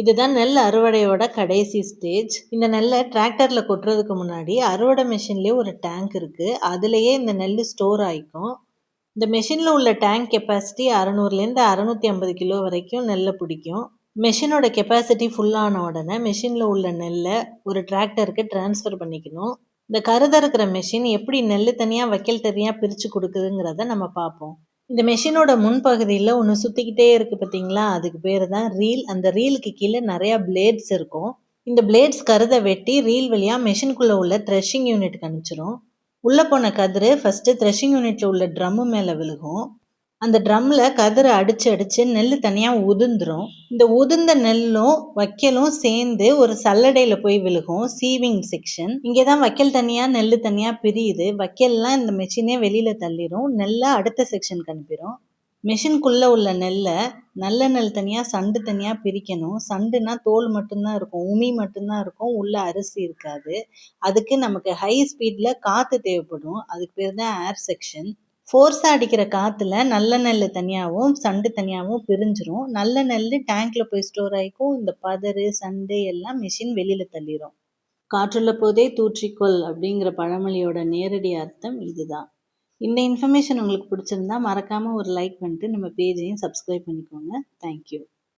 இதுதான் நெல் அறுவடையோட கடைசி ஸ்டேஜ் இந்த நெல்லை டிராக்டர்ல கொட்டுறதுக்கு முன்னாடி அறுவடை மிஷின்லேயே ஒரு டேங்க் இருக்குது அதுலேயே இந்த நெல் ஸ்டோர் ஆகிக்கும் இந்த மெஷினில் உள்ள டேங்க் கெப்பாசிட்டி அறநூறுலேருந்து அறநூற்றி ஐம்பது கிலோ வரைக்கும் நெல்லை பிடிக்கும். மெஷினோட கெப்பாசிட்டி ஃபுல்லான உடனே மெஷினில் உள்ள நெல்லை ஒரு டிராக்டருக்கு ட்ரான்ஸ்ஃபர் பண்ணிக்கணும். இந்த கருதறுக்கிற மெஷின் எப்படி நெல் தனியாக வைக்கல் தனியாக பிரித்து கொடுக்குதுங்கிறத நம்ம பார்ப்போம். இந்த மெஷினோட முன்பகுதியில் ஒன்று சுற்றிக்கிட்டே இருக்குது பார்த்தீங்களா அதுக்கு பேர் தான் ரீல் அந்த ரீலுக்கு கீழே நிறையா பிளேட்ஸ் இருக்கும். இந்த பிளேட்ஸ் கருதை வெட்டி ரீல் வழியாக மெஷினுக்குள்ளே உள்ள த்ரெஷிங் யூனிட்டுக்கு அனுப்பிச்சிரும். உள்ளே போன கதிர் ஃபஸ்ட்டு த்ரெஷிங் யூனிட்டில் உள்ள ட்ரம்மு மேலே விழுகும். அந்த ட்ரம்மில் கதிரை அடிச்சு அடிச்சு நெல் தனியாக உதிர்ந்துடும் இந்த உதிர்ந்த நெல்லும் வைக்கலும் சேர்ந்து ஒரு சல்லடையில போய் விழுகும் சீவிங் செக்ஷன் இங்கே தான் வைக்கல் தனியாக நெல் தனியாக பிரியுது. வைக்கல்லாம் இந்த மெஷினே வெளியில் தள்ளிடும் நெல்லை அடுத்த செக்ஷனுக்கு அனுப்பிடும் மெஷின்குள்ளே உள்ள நெல்லை நல்ல நெல் தனியாக சண்டு தனியாக பிரிக்கணும். சண்டுனா தோல் மட்டும்தான் இருக்கும். உமி மட்டும்தான் இருக்கும். உள்ள அரிசி இருக்காது. அதுக்கு நமக்கு ஹை ஸ்பீடில் காற்று தேவைப்படும். அதுக்கு பேர் தான் ஏர் செக்ஷன் ஃபோர்ஸாக அடிக்கிற காற்றுல நல்ல நெல் தனியாகவும் சண்டு தனியாகவும் பிரிஞ்சிரும். நல்ல நெல் டேங்க்கில் போய் ஸ்டோர் ஆகிக்கும் இந்த பதறு சண்டு எல்லாம் மிஷின் வெளியில் தள்ளிடும் காற்றுள்ள போதே தூற்றிக்கொள் அப்படிங்கிற பழமொழியோட நேரடி அர்த்தம் இதுதான். இந்த இன்ஃபர்மேஷன் உங்களுக்கு பிடிச்சிருந்தா மறக்காமல் ஒரு லைக் பண்ணிட்டு நம்ம பேஜையும் சப்ஸ்கிரைப் பண்ணிக்கோங்க. தேங்க்யூ